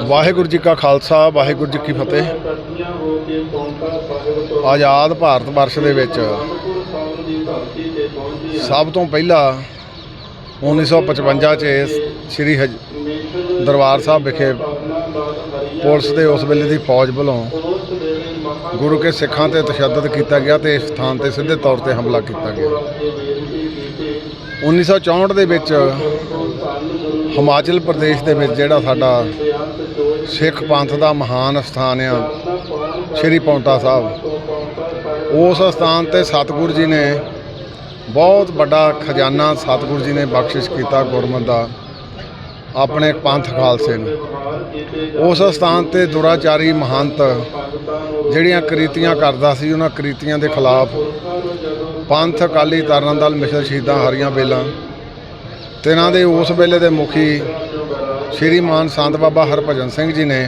ਵਾਹਿਗੁਰੂ ਜੀ ਕਾ ਖਾਲਸਾ, ਵਾਹਿਗੁਰੂ ਜੀ ਕੀ ਫਤਿਹ। ਆਜ਼ਾਦ ਭਾਰਤ ਵਰਸ਼ ਦੇ ਵਿੱਚ ਸਭ ਤੋਂ ਪਹਿਲਾਂ 1955 ਚ ਸ੍ਰੀ ਹਜ ਦਰਬਾਰ ਸਾਹਿਬ ਵਿਖੇ ਪੁਲਿਸ ਦੇ ਉਸ ਵੇਲੇ ਦੀ ਫੌਜ ਵੱਲੋਂ ਗੁਰੂ ਕੇ ਸਿੱਖਾਂ ਤੇ ਤਸ਼ੱਦਦ ਕੀਤਾ ਗਿਆ ਤੇ ਇਸ ਸਥਾਨ ਤੇ ਸਿੱਧੇ ਤੌਰ ਤੇ ਹਮਲਾ ਕੀਤਾ ਗਿਆ। 1964 ਦੇ ਵਿੱਚ ਹਿਮਾਚਲ ਪ੍ਰਦੇਸ਼ ਦੇ ਵਿੱਚ ਜਿਹੜਾ ਸਾਡਾ ਸਿੱਖ ਪੰਥ ਦਾ ਮਹਾਨ ਸਥਾਨ ਆ, ਸ਼੍ਰੀ ਪੌਂਟਾ ਸਾਹਿਬ। ਉਸ ਸਥਾਨ ਤੇ ਸਤਿਗੁਰੂ ਜੀ ਨੇ ਬਹੁਤ ਵੱਡਾ ਖਜ਼ਾਨਾ ਸਤਿਗੁਰੂ ਜੀ ਨੇ ਬਖਸ਼ਿਸ਼ ਕੀਤਾ ਗੁਰਮਤਿ ਦਾ, ਆਪਣੇ ਪੰਥ ਖਾਲਸੇ ਨੂੰ। ਉਸ ਸਥਾਨ ਤੇ ਦੁਰਾਚਾਰੀ ਮਹੰਤ ਜਿਹੜੀਆਂ ਕ੍ਰਿਤੀਆਂ ਕਰਦਾ ਸੀ, ਉਹਨਾਂ ਕ੍ਰਿਤੀਆਂ ਦੇ ਖਿਲਾਫ ਪੰਥ ਅਕਾਲੀ ਤਰਨਤਾਰਨ ਦਲ ਮਿਸ਼ਨ ਸ਼ਹੀਦਾਂ ਹਰੀਆਂ ਬੇਲਾਂ ਤੇ ਇਹਨਾਂ ਦੇ ਉਸ ਵੇਲੇ ਦੇ ਮੁਖੀ ਸ਼੍ਰੀ ਮਾਨ ਸੰਤ ਬਾਬਾ ਹਰਭਜਨ ਸਿੰਘ ਜੀ ਨੇ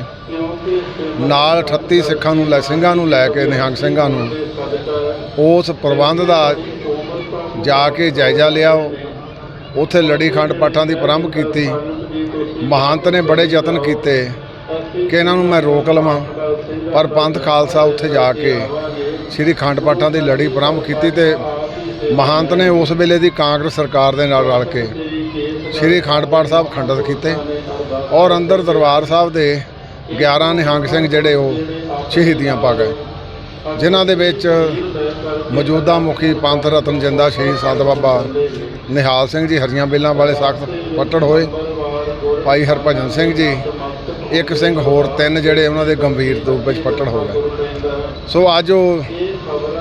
ਨਾਲ 38 ਸਿੱਖਾਂ ਨੂੰ ਲੈ, ਸਿੰਘਾਂ ਨੂੰ ਲੈ ਕੇ, ਨਿਹੰਗ ਸਿੰਘਾਂ ਨੂੰ ਉਸ ਪ੍ਰਬੰਧ ਦਾ ਜਾ ਕੇ ਜਾਇਜ਼ਾ ਲਿਆ। ਉੱਥੇ ਲੜੀ ਖੰਡ ਪਾਠਾਂ ਦੀ ਪ੍ਰਾਰੰਭ ਕੀਤੀ। ਮਹੰਤ ਨੇ ਬੜੇ ਯਤਨ ਕੀਤੇ ਕਿ ਇਹਨਾਂ ਨੂੰ ਮੈਂ ਰੋਕ ਲਵਾਂ। ਪਰ ਪੰਥ ਖਾਲਸਾ ਉੱਥੇ ਜਾ ਕੇ ਸ੍ਰੀ ਖੰਡ ਪਾਠਾਂ ਦੀ ਲੜੀ ਪ੍ਰਾਰੰਭ ਕੀਤੀ ਤੇ ਮਹੰਤ ਨੇ ਉਸ ਵੇਲੇ ਦੀ ਕਾਂਗਰਸ ਸਰਕਾਰ ਦੇ ਨਾਲ ਰਲ ਕੇ ਸ੍ਰੀ ਅਖੰਡ ਪਾਠ ਸਾਹਿਬ ਖੰਡਿਤ ਕੀਤੇ ਔਰ ਅੰਦਰ ਦਰਬਾਰ ਸਾਹਿਬ ਦੇ 11 ਨਿਹੰਗ ਸਿੰਘ ਜਿਹੜੇ ਉਹ ਸ਼ਹੀਦੀਆਂ ਪਾ ਗਏ, ਜਿਨ੍ਹਾਂ ਦੇ ਵਿੱਚ ਮੌਜੂਦਾ ਮੁਖੀ ਪੰਥ ਰਤਨ ਜਿੰਦਾ ਸ਼ਹੀਦ ਸੰਤ ਬਾਬਾ ਨਿਹਾਲ ਸਿੰਘ ਜੀ, ਹਰੀਆਂ ਬੇਲਾਂ ਵਾਲੇ ਸਖਤ ਪੱਟੜ ਹੋਏ, ਭਾਈ ਹਰਭਜਨ ਸਿੰਘ ਜੀ, ਇੱਕ ਸਿੰਘ ਹੋਰ ਤਿੰਨ ਜਿਹੜੇ ਉਹਨਾਂ ਦੇ ਗੰਭੀਰ ਰੂਪ ਵਿੱਚ ਪੱਟੜ ਹੋ ਗਏ। ਸੋ ਅੱਜ ਉਹ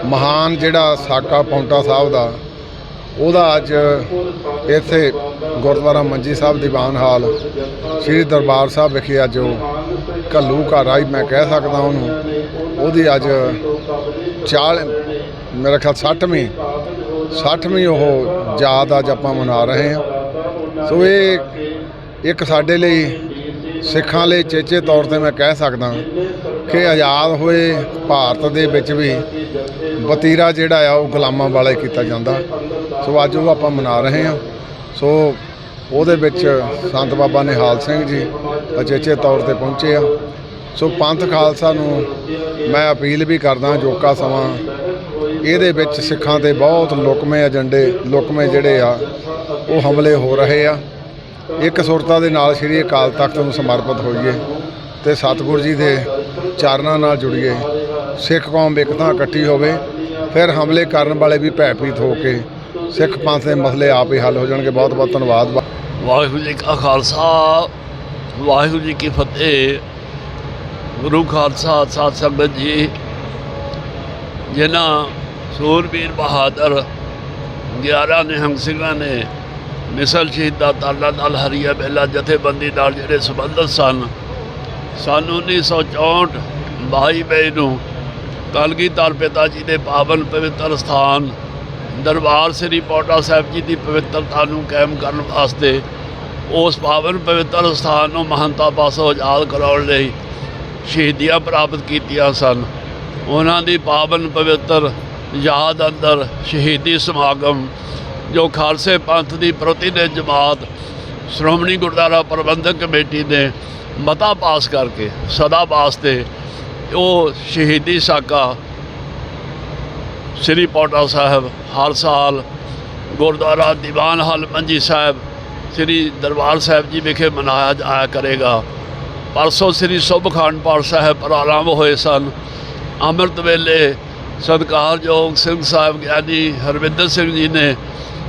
ਮਹਾਨ ਜਿਹੜਾ ਸਾਕਾ ਪੌਂਟਾ ਸਾਹਿਬ ਦਾ ਉਹਦਾ ਅੱਜ ਇੱਥੇ ਗੁਰਦੁਆਰਾ ਮੰਜੀ ਸਾਹਿਬ ਦੀਵਾਨ ਹਾਲ, ਸ੍ਰੀ ਦਰਬਾਰ ਸਾਹਿਬ ਵਿਖੇ ਅੱਜ ਉਹ ਘੱਲੂ ਘਰ ਆਈ, ਮੈਂ ਕਹਿ ਸਕਦਾ ਉਹਨੂੰ, ਉਹਦੀ ਅੱਜ 40 ਮੇਰਾ ਖਿਆਲ 60ਵੀਂ 60ਵੀਂ ਉਹ ਯਾਦ ਅੱਜ ਆਪਾਂ ਮਨਾ ਰਹੇ ਹਾਂ। ਸੋ ਇਹ ਇੱਕ ਸਾਡੇ ਲਈ, ਸਿੱਖਾਂ ਲਈ ਚੇਚੇ ਤੌਰ ਤੇ ਮੈਂ ਕਹਿ ਸਕਦਾ ਕਿ ਆਜ਼ਾਦ ਹੋਏ ਭਾਰਤ ਦੇ ਵਿੱਚ ਵੀ ਵਤੀਰਾ ਜਿਹੜਾ ਆ, ਉਹ ਗੁਲਾਮਾਂ ਵਾਲੇ ਕੀਤਾ ਜਾਂਦਾ। ਸੋ ਅੱਜ ਉਹ ਆਪਾਂ ਮਨਾ ਰਹੇ ਹਾਂ। ਸੋ ਉਹਦੇ ਵਿੱਚ ਸੰਤ ਬਾਬਾ ਨਿਹਾਲ ਸਿੰਘ ਜੀ ਅਚੇਚੇ ਤੌਰ ਤੇ ਪਹੁੰਚੇ ਆ। ਸੋ ਪੰਥ ਖਾਲਸਾ ਨੂੰ ਮੈਂ ਅਪੀਲ ਵੀ ਕਰਦਾ ਜੋਕਾ ਸਮਾਂ। ਇਹਦੇ ਵਿੱਚ ਸਿੱਖਾਂ ਦੇ ਬਹੁਤ ਲੁਕਵੇਂ ਏਜੰਡੇ, ਲੁਕਵੇਂ ਜਿਹੜੇ ਆ, ਉਹ ਹਮਲੇ ਹੋ ਰਹੇ ਆ। ਇੱਕ ਸੁਰਤਾ ਦੇ ਨਾਲ ਸ੍ਰੀ ਅਕਾਲ ਤਖਤ ਨੂੰ ਸਮਰਪਿਤ ਹੋਈਏ ਤੇ ਸਤਿਗੁਰੂ ਜੀ ਦੇ ਚਰਨਾਂ ਨਾਲ ਜੁੜੀਏ। ਸਿੱਖ ਕੌਮ ਇੱਕ ਤਾਂ ਇਕੱਠੀ ਹੋਵੇ, ਫਿਰ ਹਮਲੇ ਕਰਨ ਵਾਲੇ ਵੀ ਭੈਭੀਤ ਹੋ ਕੇ ਸਿੱਖ ਪੰਥ ਦੇ ਮਸਲੇ ਆਪ ਹੀ ਹੱਲ ਹੋ ਜਾਣਗੇ। ਬਹੁਤ ਬਹੁਤ ਧੰਨਵਾਦ। ਵਾਹਿਗੁਰੂ ਜੀ ਕਾ ਖਾਲਸਾ, ਵਾਹਿਗੁਰੂ ਜੀ ਕੀ ਫਤਿਹ। ਗੁਰੂ ਖਾਲਸਾ ਸਾਧ ਸੰਗਤ ਜੀ, ਜਿਨ੍ਹਾਂ ਸੂਰਬੀਰ ਬਹਾਦਰ 11 ਨਿਹੰਗ ਸਿੰਘਾਂ ਨੇ ਮਿਸਲ ਸ਼ਹੀਦਾ ਤਾਲਾ ਦਲ ਹਰੀਆ ਬੇਲਾ ਜਥੇਬੰਦੀ ਨਾਲ ਜਿਹੜੇ ਸੰਬੰਧਤ ਸਨ ਸਨ 1964 22 ਮਈ ਨੂੰ ਕਲਗੀਧਰ ਪਿਤਾ ਜੀ ਦੇ ਪਾਵਨ ਪਵਿੱਤਰ ਸਥਾਨ ਦਰਬਾਰ ਸ੍ਰੀ ਪੌਟਾ ਸਾਹਿਬ ਜੀ ਦੀ ਪਵਿੱਤਰਤਾ ਨੂੰ ਕਾਇਮ ਕਰਨ ਵਾਸਤੇ ਉਸ ਪਾਵਨ ਪਵਿੱਤਰ ਸਥਾਨ ਨੂੰ ਮਹੰਤਾ ਪਾਸੋਂ ਆਜ਼ਾਦ ਕਰਾਉਣ ਲਈ ਸ਼ਹੀਦੀਆਂ ਪ੍ਰਾਪਤ ਕੀਤੀਆਂ ਸਨ। ਉਹਨਾਂ ਦੀ ਪਾਵਨ ਪਵਿੱਤਰ ਯਾਦ ਅੰਦਰ ਸ਼ਹੀਦੀ ਸਮਾਗਮ, ਜੋ ਖਾਲਸੇ ਪੰਥ ਦੀ ਪ੍ਰਤੀਨਿਧ ਜਮਾਤ, ਸ਼੍ਰੋਮਣੀ ਗੁਰਦੁਆਰਾ ਪ੍ਰਬੰਧਕ ਕਮੇਟੀ ਨੇ ਮਤਾ ਪਾਸ ਕਰਕੇ ਸਦਾ ਵਾਸਤੇ ਉਹ ਸ਼ਹੀਦੀ ਸਾਕਾ ਸ੍ਰੀ ਪੌਟਾ ਸਾਹਿਬ ਹਰ ਸਾਲ ਗੁਰਦੁਆਰਾ ਦੀਵਾਨ ਹਾਲ ਮੰਜੀ ਸਾਹਿਬ, ਸ੍ਰੀ ਦਰਬਾਰ ਸਾਹਿਬ ਜੀ ਵਿਖੇ ਮਨਾਇਆ ਜਾਇਆ ਕਰੇਗਾ। ਪਰਸੋਂ ਸ੍ਰੀ ਸੁਭ ਅਖੰਡ ਸਾਹਿਬ ਪ੍ਰਾਰੰਭ ਹੋਏ ਸਨ। ਅੰਮ੍ਰਿਤ ਵੇਲੇ ਸਤਿਕਾਰਯੋਗ ਸਿੰਘ ਸਾਹਿਬ ਗਿਆਨੀ ਹਰਵਿੰਦਰ ਸਿੰਘ ਜੀ ਨੇ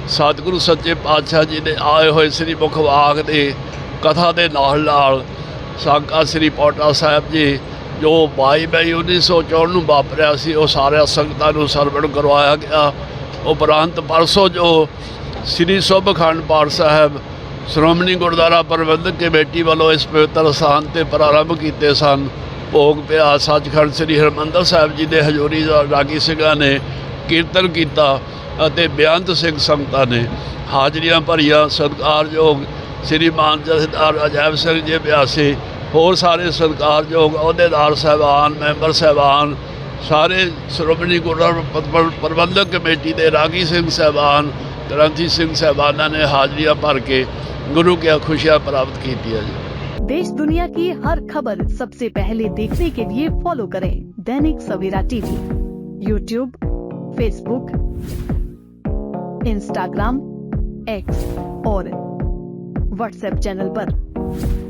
ਸਤਿਗੁਰੂ ਸੱਚੇ ਪਾਤਸ਼ਾਹ ਜੀ ਦੇ ਆਏ ਹੋਏ ਸ੍ਰੀ ਮੁਖ ਵਾਕ ਦੀ ਕਥਾ ਦੇ ਨਾਲ ਨਾਲ ਸਾਕਾ ਸ੍ਰੀ ਪੌਟਾ ਸਾਹਿਬ ਜੀ ਜੋ ਬਾਈ ਮਈ 1954 ਨੂੰ ਵਾਪਰਿਆ ਸੀ, ਉਹ ਸਾਰਿਆਂ ਸੰਗਤਾਂ ਨੂੰ ਸਰਵਣ ਕਰਵਾਇਆ ਗਿਆ। ਉਪਰੰਤ ਪਰਸੋਂ ਜੋ ਸ੍ਰੀ ਸੁਭ ਅਖੰਡ ਪਾਠ ਸਾਹਿਬ, ਸ਼੍ਰੋਮਣੀ ਗੁਰਦੁਆਰਾ ਪ੍ਰਬੰਧਕ ਕਮੇਟੀ ਵੱਲੋਂ ਇਸ ਪਵਿੱਤਰ ਸਥਾਨ ਤੇ ਪ੍ਰਾਰੰਭ ਕੀਤੇ ਸਨ। ਭੋਗ ਪਿਆ ਸੱਚਖੰਡ ਸ੍ਰੀ ਹਰਿਮੰਦਰ ਸਾਹਿਬ ਜੀ ਦੇ ਹਜ਼ੂਰੀ ਰਾਗੀ ਸਿੰਘਾਂ ਨੇ ਕੀਰਤਨ ਕੀਤਾ ਅਤੇ ਬੇਅੰਤ ਸਿੰਘ ਸੰਗਤਾਂ ਨੇ ਹਾਜ਼ਰੀਆਂ ਭਰੀਆਂ। ਸਤਿਕਾਰਯੋਗ ਸ੍ਰੀ ਮਾਨ ਜਥੇਦਾਰ ਅਜੈਬ ਸਿੰਘ ਜੀ ਬਿਆਸੀ होर सारे सरकार ਸਰਕਾਰਯੋਗ अहदेदार साहबान मैंबर साहबान सारे श्रोमणी ਗੁਰਦੁਆਰਾ प्रबंधक कमेटी के रागी सिंह साहबान ग्रंथी सिंह साहबाना ने हाजरिया भर के गुरु की खुशियाँ प्राप्त की थी देश दुनिया की हर खबर सबसे पहले देखने के लिए फॉलो करें Dainik Savera TV YouTube Facebook Instagram X और व्हाट्सएप चैनल पर।